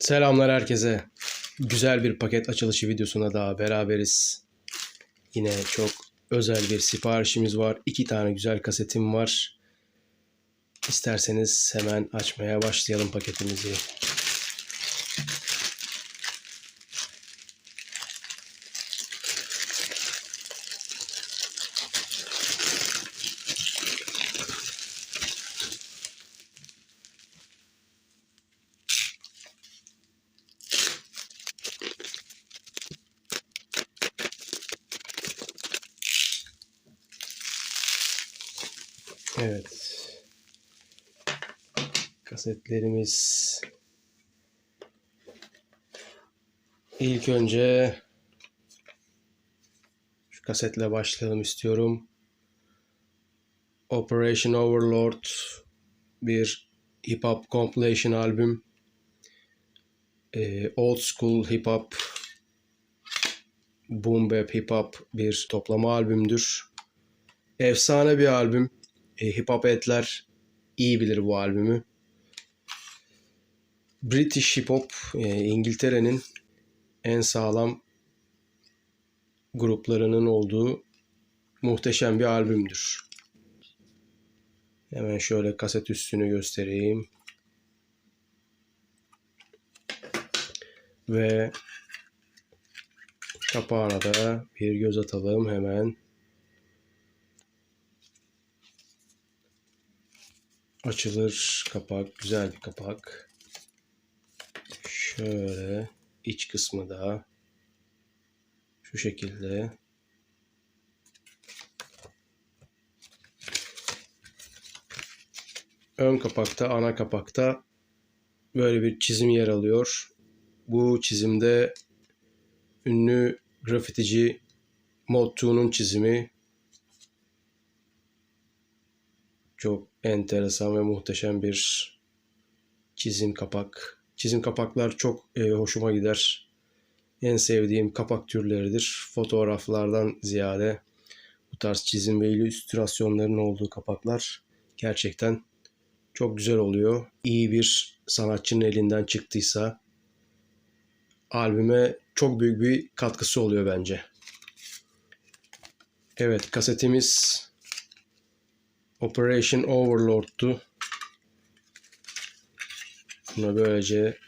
Selamlar herkese. Güzel bir paket açılışı videosuna daha beraberiz. Yine çok özel bir siparişimiz var. İki tane güzel kasetim var. İsterseniz hemen açmaya başlayalım paketimizi. Evet. Kasetlerimiz. İlk önce şu kasetle başlayalım istiyorum. Operation Overlord bir hip hop compilation albüm. Ee, old school hip hop boom bap hip hop bir toplama albümdür. Efsane bir albüm. E, hip hop etler iyi bilir bu albümü. British hip hop e, İngiltere'nin en sağlam gruplarının olduğu muhteşem bir albümdür. Hemen şöyle kaset üstünü göstereyim. Ve kapağına da bir göz atalım hemen. Açılır kapak. Güzel bir kapak. Şöyle iç kısmı da şu şekilde. Ön kapakta, ana kapakta böyle bir çizim yer alıyor. Bu çizimde ünlü grafitici Mod 2'nun çizimi çok enteresan ve muhteşem bir çizim kapak. Çizim kapaklar çok e, hoşuma gider. En sevdiğim kapak türleridir. Fotoğraflardan ziyade bu tarz çizim ve illüstrasyonların olduğu kapaklar gerçekten çok güzel oluyor. İyi bir sanatçının elinden çıktıysa albüme çok büyük bir katkısı oluyor bence. Evet kasetimiz Operation Overlord'tu. Buna böylece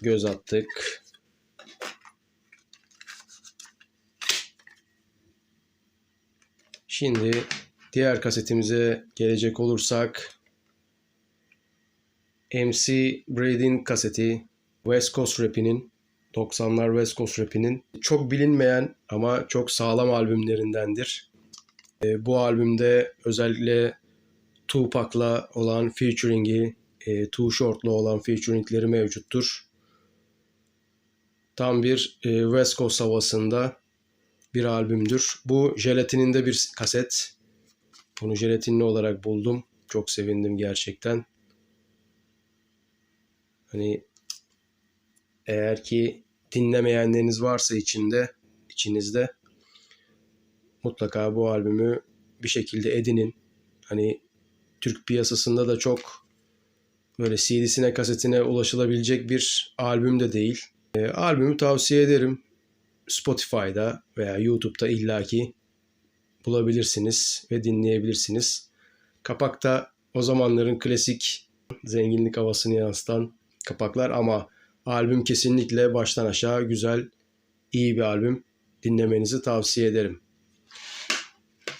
göz attık. Şimdi diğer kasetimize gelecek olursak MC Brady'nin kaseti West Coast Rap'inin 90'lar West Coast Rap'inin çok bilinmeyen ama çok sağlam albümlerindendir. E, bu albümde özellikle Tupac'la olan featuring'i, e, Too Short'la olan featuring'leri mevcuttur. Tam bir e, West Coast havasında bir albümdür. Bu jelatininde bir kaset. Bunu jelatinli olarak buldum. Çok sevindim gerçekten. Hani eğer ki dinlemeyenleriniz varsa içinde, içinizde mutlaka bu albümü bir şekilde edinin. Hani Türk piyasasında da çok böyle CD'sine kasetine ulaşılabilecek bir albüm de değil. E, albümü tavsiye ederim. Spotify'da veya YouTube'da illaki bulabilirsiniz ve dinleyebilirsiniz. Kapakta o zamanların klasik zenginlik havasını yansıtan kapaklar ama albüm kesinlikle baştan aşağı güzel, iyi bir albüm. Dinlemenizi tavsiye ederim.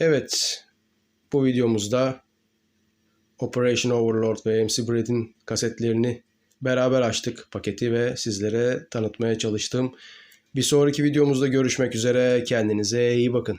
Evet, bu videomuzda Operation Overlord ve MC Breed'in kasetlerini beraber açtık paketi ve sizlere tanıtmaya çalıştım. Bir sonraki videomuzda görüşmek üzere. Kendinize iyi bakın.